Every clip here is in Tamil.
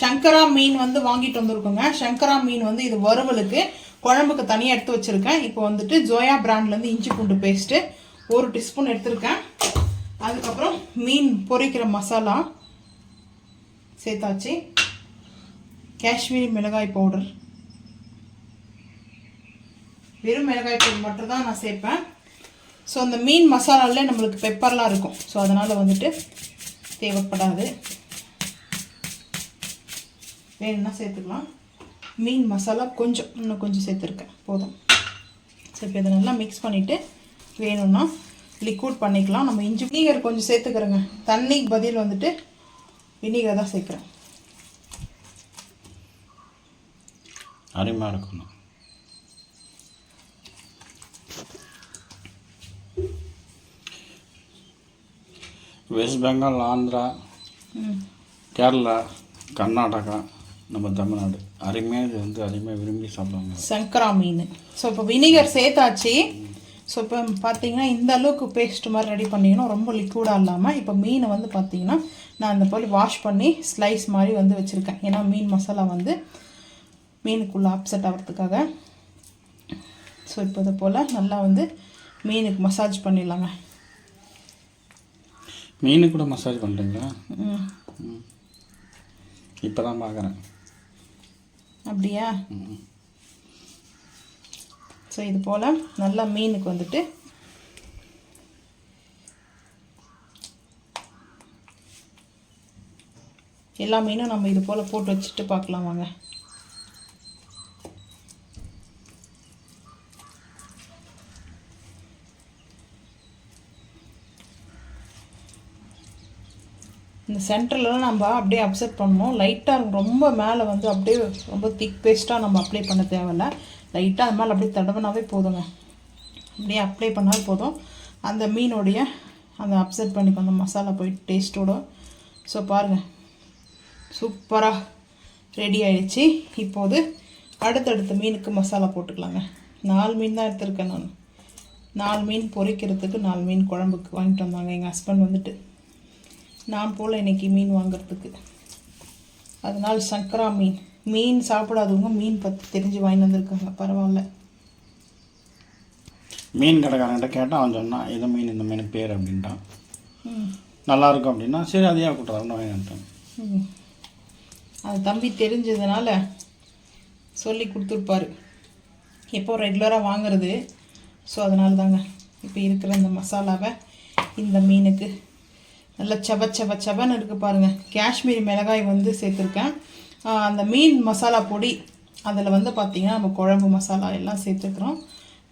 சங்கரா மீன் வந்து வாங்கிட்டு வந்திருக்கோங்க. சங்கரா மீன் வந்து இது வறுவலுக்கு குழம்புக்கு தனியாக எடுத்து வச்சுருக்கேன். இப்போ வந்துட்டு ஜோயா பிராண்ட்லேருந்து இஞ்சி பூண்டு பேஸ்ட்டு ஒரு டீஸ்பூன் எடுத்திருக்கேன். அதுக்கப்புறம் மீன் பொரிக்கிற மசாலா சேர்த்தாச்சு. காஷ்மீரி மிளகாய் பவுடர் வெறும் மிளகாய் தூள் மட்டும் தான் நான் சேர்ப்பேன். ஸோ அந்த மீன் மசாலாவில் நம்மளுக்கு பெப்பர்லாம் இருக்கும். ஸோ அதனால் வந்துட்டு தேவைப்படாது. வேணும்னா சேர்த்துக்கலாம்? மீன் மசாலா கொஞ்சம் இன்னும் கொஞ்சம் சேர்த்துருக்கேன். போதும். சரி இப்போ இதை நல்லா மிக்ஸ் பண்ணிவிட்டு வேணும்னா லிக்விட் பண்ணிக்கலாம். நம்ம இஞ்சி வினிகர் கொஞ்சம் சேர்த்துக்கிறேங்க. தண்ணிக்கு பதில் வந்துட்டு வினிகர் தான் சேர்க்குறேன். அருமையாக இருக்கணும். வெஸ்ட் பெங்கால் ஆந்திரா கேரளா கர்நாடகா நம்ம தமிழ்நாடு. அருமையாக இது வந்து அருமையாக விரும்பி சாப்பிடுவாங்க. சங்கரா மீன். ஸோ இப்போ வினிகர் சேர்த்தாச்சு. ஸோ இப்போ பார்த்தீங்கன்னா இந்த அளவுக்கு பேஸ்ட் மாதிரி ரெடி பண்ணிக்கணும் ரொம்ப லிக்விடாக இல்லாமல் இப்போ மீனை வந்து பார்த்தீங்கன்னா நான் இந்த போல் வாஷ் பண்ணி ஸ்லைஸ் மாதிரி வந்து வச்சுருக்கேன். ஏன்னா மீன் மசாலா வந்து மீனுக்குள்ளே அப்செட் ஆகிறதுக்காக. ஸோ இப்போ இதை போல் நல்லா வந்து மீனுக்கு மசாஜ் பண்ணிடலாங்க. மீன் கூட மசாஜ் பண்ணுறீங்களா ம். இப்போ தான் பார்க்குறேன் அப்படியா? ஸோ இது போல் நல்லா மீனுக்கு வந்துட்டு எல்லா மீனும் நம்ம இது போல் போட்டு வச்சுட்டு பார்க்கலாம் வாங்க. இந்த சென்டர்லாம் நம்ம அப்படியே அப்செட் பண்ணணும் லைட்டாக ரொம்ப மேலே வந்து அப்படியே ரொம்ப திக் பேஸ்ட்டாக நம்ம அப்ளை பண்ண தேவையில்ல. லைட்டாக அது மேலே அப்படியே தடவினாவே போதுங்க. அப்படியே அப்ளை பண்ணால் போதும். அந்த மீனுடைய அந்த அப்செட் பண்ணிக்கும். அந்த மசாலா போய் டேஸ்ட்டோட ஸோ பாருங்கள் சூப்பராக ரெடி ஆயிடுச்சு. இப்போது அடுத்தடுத்த மீனுக்கு மசாலா போட்டுக்கலாங்க. நாலு மீன் தான் எடுத்திருக்கேன் நான். நாலு மீன் பொரிக்கிறதுக்கு நாலு மீன் குழம்புக்கு வாங்கிட்டு வந்தாங்க. எங்கள் ஹஸ்பண்ட் வந்துட்டு. நான் போல் இன்னைக்கு மீன் வாங்குறதுக்கு. அதனால் சங்கரா மீன். மீன் சாப்பிடாதவங்க மீன் பற்றி தெரிஞ்சு வாங்கிட்டு வந்திருக்காங்க. பரவாயில்ல. மீன் கடைக்காரன்கிட்ட கேட்டால் அவன் சொன்னான் இந்த மீன்? இந்த மீன் பேர் அப்படின்ட்டான். ம். நல்லா இருக்கும் அப்படின்னா சரி அதையே கூட்டுறோம் வாங்கிட்டேன் ம். அது தம்பி தெரிஞ்சதுனால சொல்லி கொடுத்துருப்பாரு. எப்போ ரெகுலராக வாங்குறது. ஸோ அதனால தாங்க இப்போ இருக்கிற இந்த மசாலாவை இந்த மீனுக்கு நல்லா செவ செவ செவன்னு இருக்குது பாருங்கள் காஷ்மீரி மிளகாய் வந்து சேர்த்துருக்கேன். அந்த மீன் மசாலா பொடி அதில் வந்து பார்த்திங்கன்னா நம்ம குழம்பு மசாலா எல்லாம் சேர்த்துக்கிறோம்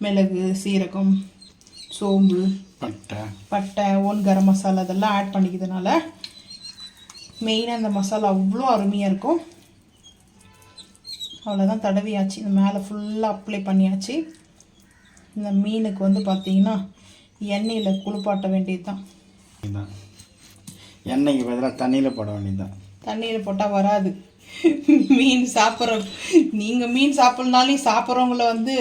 மிளகு சீரகம் சோம்பு பட்டை. பட்டை ஓன் கரம் மசாலா இதெல்லாம் ஆட் பண்ணிக்கிறதுனால மெயினாக இந்த மசாலா அவ்வளோ அருமையாக இருக்கும். அவ்வளோதான் தடவியாச்சு. இந்த மேலே ஃபுல்லாக அப்ளை பண்ணியாச்சு. இந்த மீனுக்கு வந்து பார்த்தீங்கன்னா எண்ணெயில் குளிப்பாட்ட வேண்டியது தான் எண்ணெய்க்கு பதிலாக தண்ணியில் போட வேண்டியதுதான். தண்ணியில் போட்டால் வராது. மீன் சாப்பிட்ற நீங்கள் மீன் சாப்பிட்றனாலையும் சாப்பிட்றவங்கள வந்து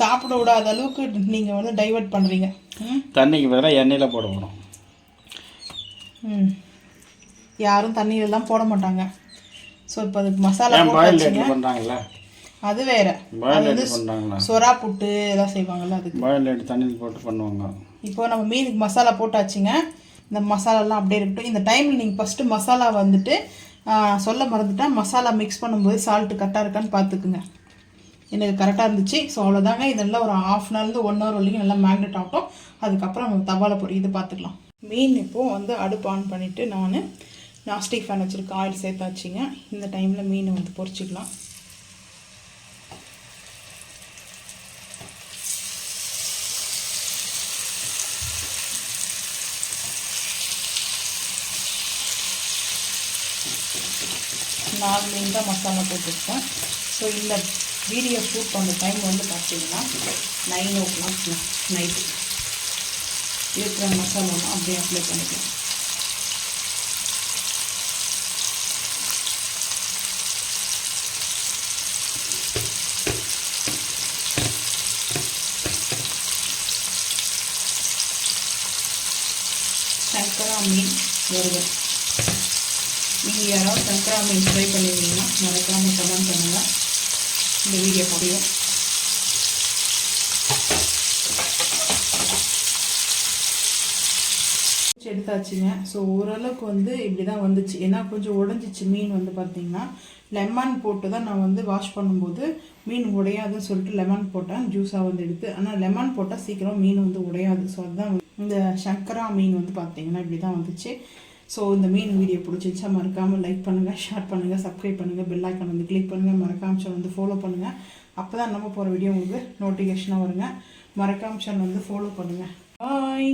சாப்பிட விடாத அளவுக்கு நீங்கள் வந்து டைவர்ட் பண்ணுறீங்க தண்ணிக்கு பதிலாக எண்ணெயில் போட போகிறோம் யாரும் தண்ணியிலலாம் போட மாட்டாங்க. ஸோ இப்போ அதுக்கு மசாலா பண்ணுறாங்கல்ல அது வேற. பண்ணுறாங்களா சொரா புட்டு இதெல்லாம் செய்வாங்கல்ல அதுக்கு. பாயில் எடுத்து தண்ணியில் போட்டு பண்ணுவாங்க. இப்போ நம்ம மீனுக்கு மசாலா போட்டாச்சுங்க. இந்த மசாலாலாம் அப்படியே இருக்கட்டும். இந்த டைமில் நீங்கள் ஃபஸ்ட்டு மசாலா வந்துட்டு சொல்ல மறந்துட்டேன். மசாலா மிக்ஸ் பண்ணும்போது சால்ட்டு கரெக்டாக இருக்கான்னு பார்த்துக்குங்க எனக்கு கரெக்டாக இருந்துச்சு. ஸோ அவ்வளோதாங்க இதெல்லாம் ஒரு ஆஃப் அன் ஹவர்லேருந்து ஒன் ஹவர் வரைக்கும் நல்லா மேக்னெட் ஆகட்டும். அதுக்கப்புறம் நம்ம தவாலை பொரி இது பார்த்துக்கலாம் மீன் இப்போது வந்து அடுப்பு ஆன் பண்ணிவிட்டு நான் நாஸ்டிக் ஃபேன் வச்சுருக்கேன் ஆயில் சேர்த்தாச்சுங்க. இந்த டைமில் மீன் வந்து பொறிச்சிக்கலாம் நாலு தான் மசாலா போட்டிருக்கேன். ஸோ இந்த வீடியோ ஷூட் பண்ண டைம் வந்து பார்த்தீங்கன்னா நைன் ஓ கிளாக் நைட்டு இருக்கிற மசாலாலாம் அப்படியே அப்ளை பண்ணிக்கலாம். சங்கரா மீன் வருவேன் நீங்கள் யாராவது சங்கரா மீன் ட்ரை பண்ணியிருந்தீங்கன்னா மறக்காமல் கமெண்ட் பண்ணுங்கள் இந்த வீடியோ முடியும் எடுத்தாச்சுங்க. ஸோ ஓரளவுக்கு வந்து இப்படி தான் வந்துச்சு. ஏன்னா கொஞ்சம் உடஞ்சிச்சு மீன் வந்து பார்த்தீங்கன்னா லெமன் போட்டு தான் நான் வந்து வாஷ் பண்ணும்போது மீன் உடையாதுன்னு சொல்லிட்டு லெமன் போட்டேன் ஜூஸாக வந்து எடுத்து. ஆனால் லெமன் போட்டால் சீக்கிரம் மீன் வந்து உடையாது. ஸோ அதுதான் இந்த சங்கரா மீன் வந்து பார்த்தீங்கன்னா இப்படி தான் வந்துச்சு. ஸோ இந்த மீன் வீடியோ பிடிச்சிருச்சா மறக்காமல் லைக் பண்ணுங்கள் ஷேர் பண்ணுங்கள் சப்ஸ்கிரைப் பண்ணுங்கள் பெல் ஐக்கன் வந்து கிளிக் பண்ணுங்கள் மறக்காம சேனல் வந்து ஃபாலோ பண்ணுங்கள் அப்போ தான் நம்ம போகிற வீடியோ உங்களுக்கு நோட்டிஃபிகேஷனாக வருங்க. மறக்காம சேனல் வந்து ஃபாலோ பண்ணுங்கள் பாய்